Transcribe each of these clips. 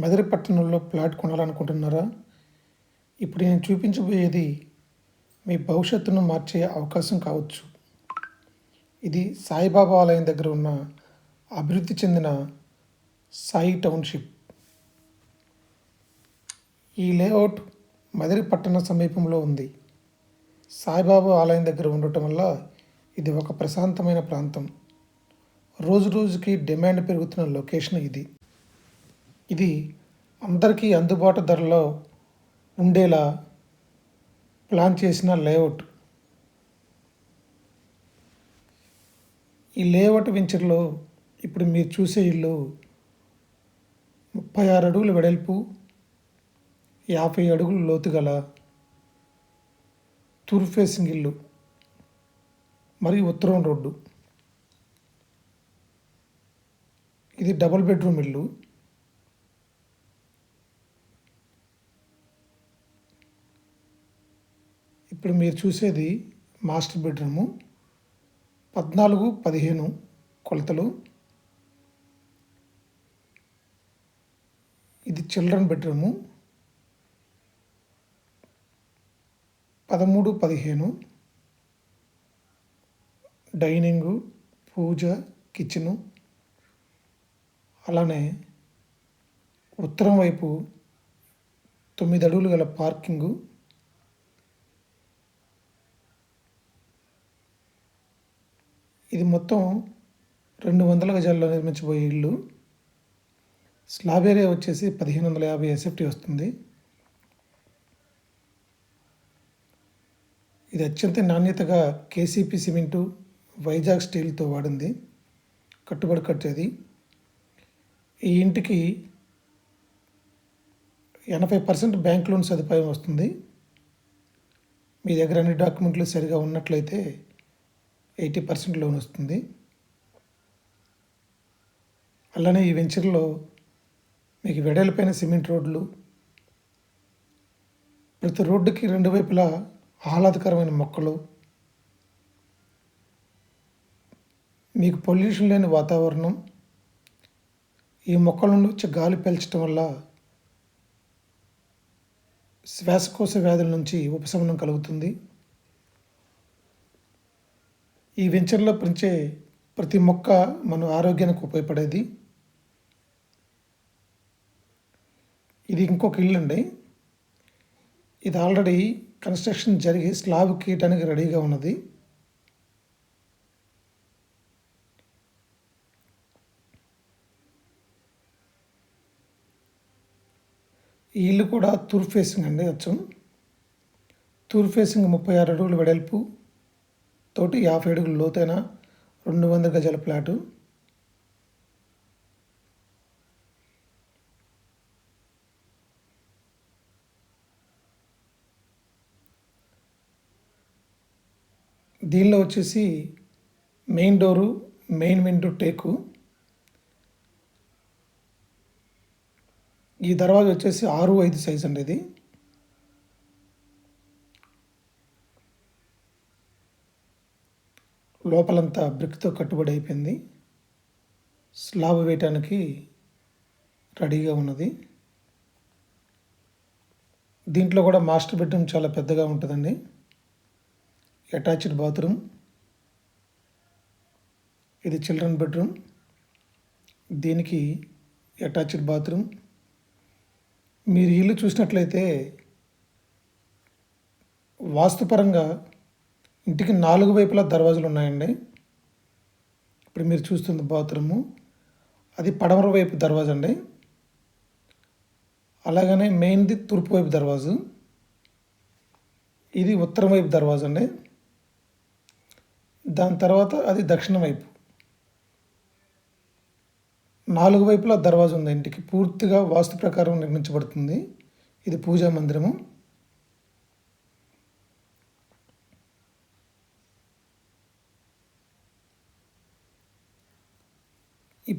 మెదరి పట్టణంలో ప్లాట్ కొనాలనుకుంటున్నారా? ఇప్పుడు నేను చూపించబోయేది మీ భవిష్యత్తును మార్చే అవకాశం కావచ్చు. ఇది సాయిబాబా ఆలయం దగ్గర ఉన్న అభివృద్ధి చెందిన సాయి టౌన్షిప్. ఈ లేఅవుట్ మదిరి పట్టణ సమీపంలో ఉంది. సాయిబాబా ఆలయం దగ్గర ఉండటం వల్ల ఇది ఒక ప్రశాంతమైన ప్రాంతం. రోజు రోజుకి డిమాండ్ పెరుగుతున్న లొకేషన్ ఇది. ఇది అందరికీ అందుబాటు ధరలో ఉండేలా ప్లాన్ చేసిన లేఅవుట్. ఈ లేఅవుట్ వెంచర్లో ఇప్పుడు మీరు చూసే ఇల్లు ముప్పై ఆరు అడుగుల వెడల్పు యాభై అడుగులు లోతు గల తూర్పు ఫేసింగ్ ఇల్లు మరియు ఉత్తరం రోడ్డు. ఇది డబుల్ బెడ్రూమ్ ఇల్లు. ఇప్పుడు మీరు చూసేది మాస్టర్ బెడ్రూము. పద్నాలుగు పదిహేను కొలతలు. ఇది చిల్డ్రన్ బెడ్రూము. పదమూడు పదిహేను. Dining puja kitchen. అలానే ఉత్తరం వైపు తొమ్మిది అడుగులు గల పార్కింగు. ఇది మొత్తం రెండు వందల గజాల్లో నిర్మించబోయే ఇల్లు. స్లాబ్ ఏరియా వచ్చేసి పదిహేను వందల యాభై ఎస్ఎఫ్టీ వస్తుంది. ఇది అత్యంత నాణ్యతగా కేసీపీ సిమెంటు వైజాగ్ స్టీల్తో వాడింది. కట్టుబడి కట్టేది. ఈ ఇంటికి ఎనభై పర్సెంట్ బ్యాంక్ లోన్ సదుపాయం వస్తుంది. మీ దగ్గర అన్ని డాక్యుమెంట్లు సరిగా ఉన్నట్లయితే ఎయిటీ పర్సెంట్ లోన్ వస్తుంది. అలానే ఈ వెంచర్లో మీకు వెడల్పైన సిమెంట్ రోడ్లు ప్రతి రోడ్డుకి రెండు వైపులా ఆహ్లాదకరమైన మొక్కలు మీకు పొల్యూషన్ లేని వాతావరణం ఈ మొక్కల నుండి వచ్చే గాలి పీల్చడం వల్ల శ్వాసకోశ వ్యాధుల నుంచి ఉపశమనం కలుగుతుంది. ఈ వెంచర్లో పెంచే ప్రతి మొక్క మన ఆరోగ్యానికి ఉపయోగపడేది. ఇది ఇంకొక ఇల్లు అండి. ఇది ఆల్రెడీ కన్స్ట్రక్షన్ జరిగి స్లాబ్ కీయటానికి రెడీగా ఉన్నది. ఈ ఇల్లు కూడా తూర్పు ఫేసింగ్ అండి అచ్చం. తూర్ ఫేసింగ్ ముప్పై ఆరు అడుగులు వెడల్పు. తోటి యాభై అడుగులు లోతైన రెండు వందల గజాల ప్లాటు. దీనిలో వచ్చేసి main door main window teak. ఈ దర్వాజా వచ్చేసి ఆరు ఐదు సైజ్ అండి ఇది. లోపలంతా బ్రిక్తో కట్టుబడి అయిపోయింది. స్లాబ్ వేయటానికి రెడీగా ఉన్నది. దీంట్లో కూడా మాస్టర్ బెడ్రూమ్ చాలా పెద్దగా ఉంటుందండి. Attached bathroom. ఇది చిల్డ్రన్ బెడ్రూమ్. దీనికి అటాచ్డ్ బాత్రూమ్. మీరు ఇల్లు చూసినట్లయితే వాస్తుపరంగా ఇంటికి నాలుగు వైపులా దర్వాజాలు ఉన్నాయండి. ఇప్పుడు మీరు చూస్తుంది బాత్రూము అది పడమర వైపు దర్వాజా అండి. అలాగనే మెయిన్ది తూర్పు వైపు దర్వాజు ఇది ఉత్తరం వైపు దర్వాజా అండి. దాని తర్వాత అది దక్షిణం వైపు. నాలుగు వైపులా దర్వాజా ఉంది ఇంటికి పూర్తిగా వాస్తు ప్రకారం నిర్మించబడుతుంది. ఇది పూజా మందిరము.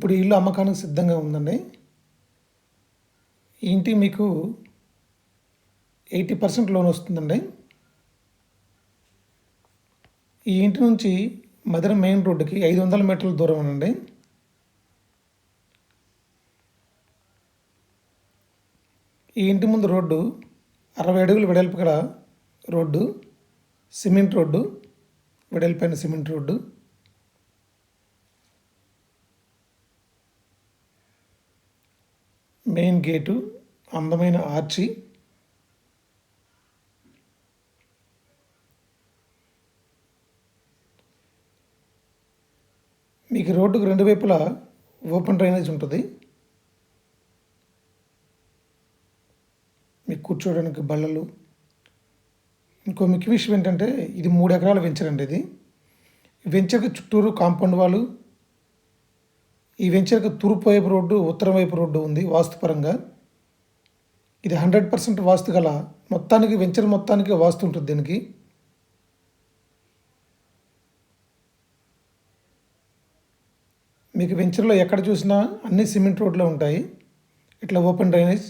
ఇప్పుడు ఇల్లు అమ్మకానికి సిద్ధంగా ఉందండి. ఈ ఇంటి మీకు ఎయిటీ పర్సెంట్ లోన్ వస్తుందండి. ఈ ఇంటి నుంచి మధుర మెయిన్ రోడ్డుకి ఐదు వందల మీటర్ల దూరం ఉందండి ఈ ఇంటి ముందు రోడ్డు అరవై అడుగులు వెడల్పు గల రోడ్డు సిమెంట్ రోడ్డు వెడల్పైన సిమెంట్ రోడ్డు. మెయిన్ గేటు అందమైన ఆర్చి. మీకు రోడ్డుకు రెండు వైపులా ఓపెన్ డ్రైనేజ్ ఉంటుంది. మీకు కూర్చోవడానికి బల్లలు. ఇంకో ముఖ్య విషయం ఏంటంటే ఇది మూడు ఎకరాలు వెంచర్ అండి ఇది. వెంచర్కి చుట్టూరు కాంపౌండ్ వాళ్ళు ఈ వెంచర్కి తూర్పు వైపు రోడ్డు ఉత్తరం వైపు రోడ్డు ఉంది వాస్తుపరంగా. ఇది హండ్రెడ్ పర్సెంట్ వాస్తు గల మొత్తానికి వెంచర్ మొత్తానికి వాస్తు ఉంటుంది దీనికి. మీకు వెంచర్లో ఎక్కడ చూసినా అన్ని సిమెంట్ రోడ్లు ఉంటాయి. ఇట్లా ఓపెన్ డ్రైనేజ్.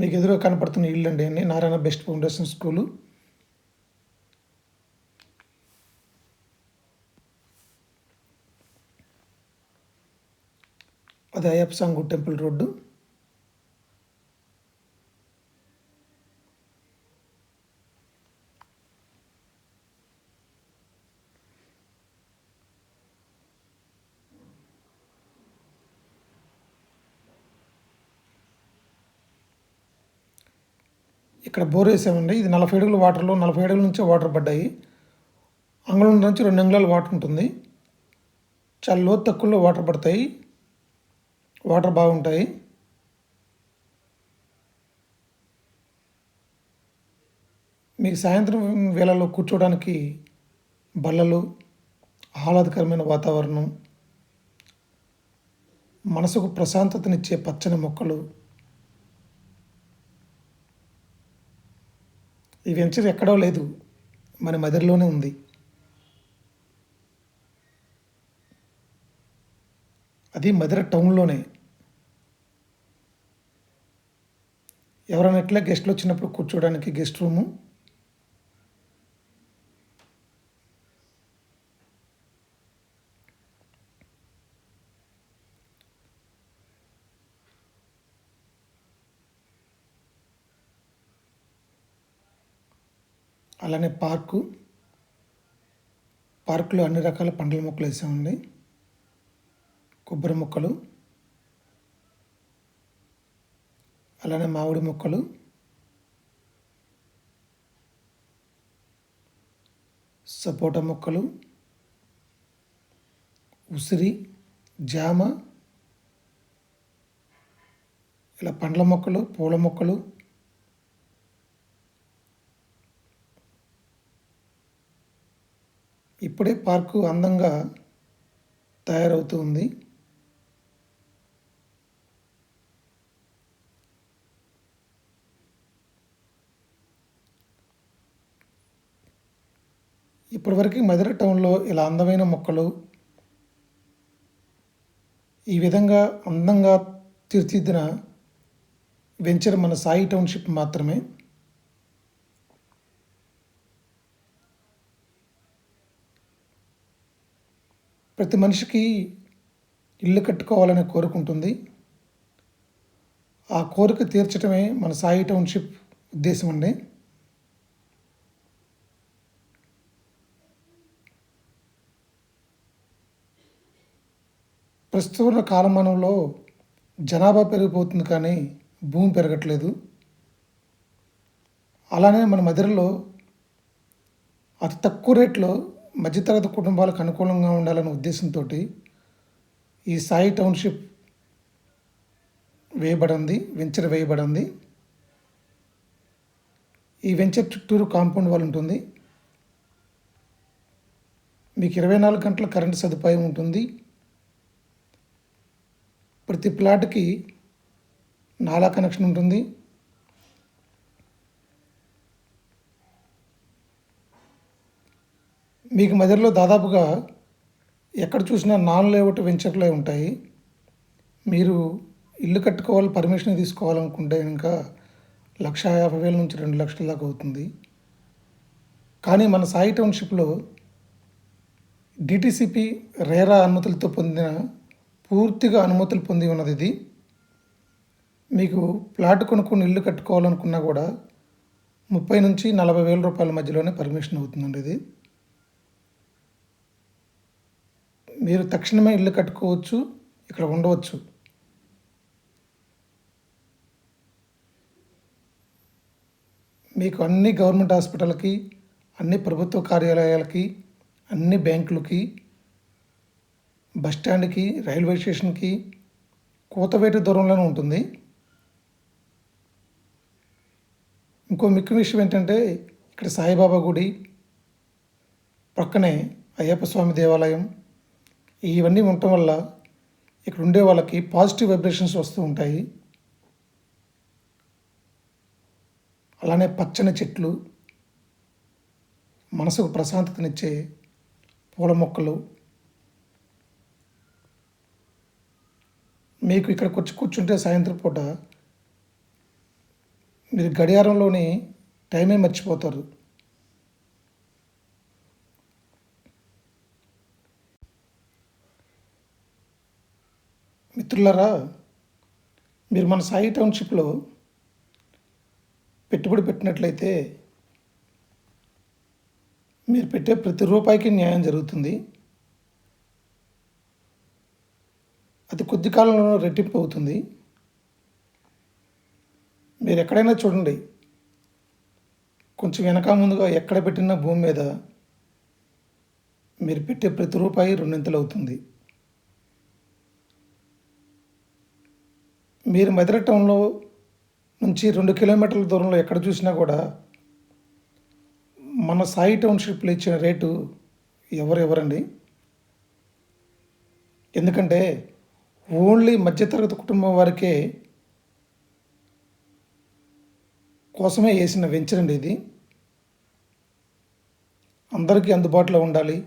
మీకు ఎదురుగా కనపడుతున్న ఇల్లు అండి అన్ని. Narayana best foundation school. అది అయ్యప్ప సాంగు టెంపుల్ రోడ్డు. ఇక్కడ బోర్ వేసామండి ఇది నలభై అడుగుల వాటర్లో నలభై అడుగుల నుంచి వాటర్ పడ్డాయి. అంగుళం నుంచి రెండు అంగుళాల వాటర్ ఉంటుంది. చాలా లోతు తక్కువలో వాటర్ పడతాయి. వాటర్ బాగుంటాయి. మీకు సాయంత్రం వేళల్లో కూర్చోవడానికి బల్లలు ఆహ్లాదకరమైన వాతావరణం మనసుకు ప్రశాంతతనిచ్చే పచ్చని మొక్కలు. ఈ వెంచర్ ఎక్కడో లేదు మన మదిరిలోనే ఉంది. అది మధుర టౌన్లోనే. ఎవరైనా ఎట్లా గెస్ట్లు వచ్చినప్పుడు కూర్చోడానికి గెస్ట్ రూము? అలానే పార్కు. పార్కులో అన్ని రకాల పండ్ల మొక్కలు వేసామండి. కొబ్బరి మొక్కలు అలానే మామిడి మొక్కలు సపోటా మొక్కలు ఉసిరి జామ ఇలా పండ్ల మొక్కలు పూల మొక్కలు ఇప్పుడే పార్కు అందంగా తయారవుతూ ఉంది. ఇప్పటివరకు మధుర టౌన్లో ఇలా అందమైన మొక్కలు ఈ విధంగా అందంగా తీర్చిదిద్దిన వెంచర్ మన సాయి టౌన్షిప్ మాత్రమే. ప్రతి మనిషికి ఇల్లు కట్టుకోవాలనే కోరుకుంటుంది. ఆ కోరిక తీర్చడమే మన సాయి టౌన్షిప్ ఉద్దేశం అండి. ప్రస్తుత కాలమానంలో జనాభా పెరిగిపోతుంది కానీ భూమి పెరగట్లేదు. అలానే మన మధ్యలో అతి తక్కువ రేట్లో మధ్యతరగతి కుటుంబాలకు అనుకూలంగా ఉండాలనే ఉద్దేశంతో ఈ సాయి టౌన్షిప్ వేయబడింది వెంచర్ వేయబడింది. ఈ వెంచర్ చుట్టూరు కాంపౌండ్ వాల్ ఉంటుంది. మీకు ఇరవై నాలుగు గంటల కరెంటు సదుపాయం ఉంటుంది. ప్రతి ప్లాట్కి నాలా కనెక్షన్ ఉంటుంది. మీకు మధ్యలో దాదాపుగా ఎక్కడ చూసినా నాన్ లేఅవుట్ వెంచర్లే ఉంటాయి. మీరు ఇల్లు కట్టుకోవాలి పర్మిషన్ తీసుకోవాలనుకుంటే ఇంకా లక్ష యాభై వేల నుంచి రెండు లక్షల దాకా అవుతుంది. కానీ మన సాయి టౌన్షిప్లో డిటిసిపి రేరా అనుమతులతో పొందిన పూర్తిగా అనుమతులు పొంది ఉన్నది ఇది. మీకు ప్లాట్ కొనుక్కుని ఇల్లు కట్టుకోవాలనుకున్నా కూడా ముప్పై నుంచి నలభై వేల రూపాయల మధ్యలోనే పర్మిషన్ అవుతుందండి ఇది. మీరు తక్షణమే ఇల్లు కట్టుకోవచ్చు ఇక్కడ ఉండవచ్చు. మీకు అన్ని గవర్నమెంట్ హాస్పిటల్కి అన్ని ప్రభుత్వ కార్యాలయాలకి అన్ని బ్యాంకులకి బస్ స్టాండ్కి రైల్వే స్టేషన్కి కూతవేటి దూరంలోనే ఉంటుంది. ఇంకో మిక్కు విషయం ఏంటంటే ఇక్కడ సాయిబాబా గుడి పక్కనే అయ్యప్ప స్వామి దేవాలయం ఇవన్నీ ఉండటం వల్ల ఇక్కడ ఉండే వాళ్ళకి పాజిటివ్ వైబ్రేషన్స్ వస్తూ ఉంటాయి. అలానే పచ్చని చెట్లు మనసుకు ప్రశాంతతనిచ్చే పూల మొక్కలు మీకు ఇక్కడ కూర్చు కూర్చుంటే సాయంత్రం పూట మీరు గడియారంలోని టైమే మర్చిపోతారు. మిత్రులారా మీరు మన సాయి టౌన్షిప్లో పెట్టుబడి పెట్టినట్లయితే మీరు పెట్టే ప్రతి రూపాయికి న్యాయం జరుగుతుంది. అది కొద్ది కాలంలో రెట్టింపు అవుతుంది. మీరు ఎక్కడైనా చూడండి. కొంచెం వెనక ముందుగా ఎక్కడ పెట్టిన భూమి మీద మీరు పెట్టే ప్రతి రూపాయి రెండింతలు అవుతుంది. మీరు మధుర టౌన్లో నుంచి రెండు కిలోమీటర్ల దూరంలో ఎక్కడ చూసినా కూడా మన సాయి టౌన్షిప్లో ఇచ్చిన రేటు ఎవరెవరండి? ఎందుకంటే ఓన్లీ మధ్యతరగతి కుటుంబం వారికే కోసమే వేసిన వెంచర్ అండి ఇది. అందరికీ అందుబాటులో ఉండాలి.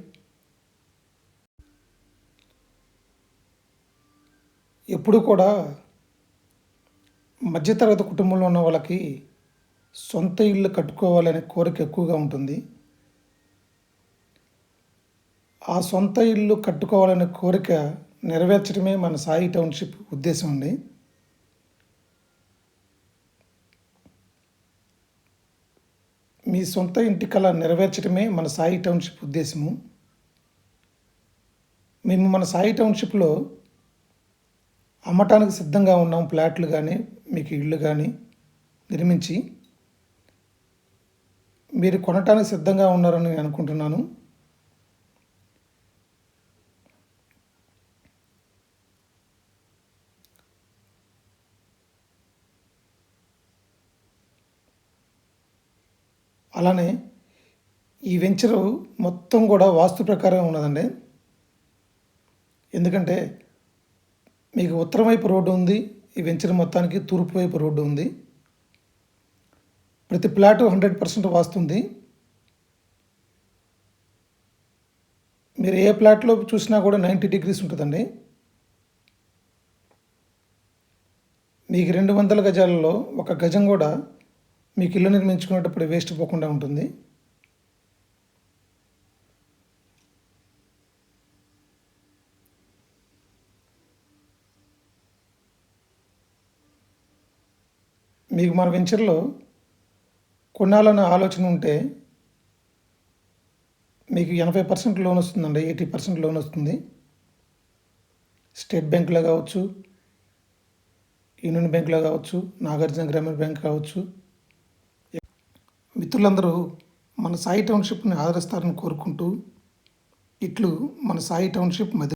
ఎప్పుడు కూడా మధ్యతరగతి కుటుంబంలో ఉన్న వాళ్ళకి సొంత ఇల్లు కట్టుకోవాలనే కోరిక ఎక్కువగా ఉంటుంది. ఆ సొంత ఇల్లు కట్టుకోవాలనే కోరిక నెరవేర్చడమే మన సాయి టౌన్షిప్ ఉద్దేశం అండి. మీ సొంత ఇంటి కళ నెరవేర్చడమే మన సాయి టౌన్షిప్ ఉద్దేశము. మేము మన సాయి టౌన్షిప్లో అమ్మటానికి సిద్ధంగా ఉన్నాం ఫ్లాట్లు కానీ మీకు ఇళ్ళు కానీ నిర్మించి. మీరు కొనటానికి సిద్ధంగా ఉన్నారని నేను అనుకుంటున్నాను. అలానే ఈ వెంచరు మొత్తం కూడా వాస్తు ప్రకారం ఉన్నదండి. ఎందుకంటే మీకు ఉత్తరం వైపు రోడ్డు ఉంది ఈ వెంచర్ మొత్తానికి తూర్పు వైపు రోడ్డు ఉంది. ప్రతి ప్లాట్ హండ్రెడ్ పర్సెంట్ వాస్తుంది మీరు ఏ ప్లాట్లో చూసినా కూడా నైంటీ డిగ్రీస్ ఉంటుందండి. మీకు రెండు వందల గజాలలో ఒక గజం కూడా మీకు ఇల్లు నిర్మించుకునేటప్పుడు వేస్ట్ పోకుండా ఉంటుంది. మీకు మన వెంచర్లో కొనాలన్న ఆలోచన ఉంటే మీకు ఎనభై పర్సెంట్ లోన్ వస్తుందండి ఎయిటీ పర్సెంట్ లోన్ వస్తుంది. స్టేట్ బ్యాంకులో కావచ్చు యూనియన్ బ్యాంకులో కావచ్చు నాగార్జున గ్రామీణ బ్యాంక్ కావచ్చు మిత్రులందరూ మన సాయి టౌన్షిప్ని ఆదరిస్తారని కోరుకుంటూ ఇట్లు మన సాయి టౌన్షిప్ మధు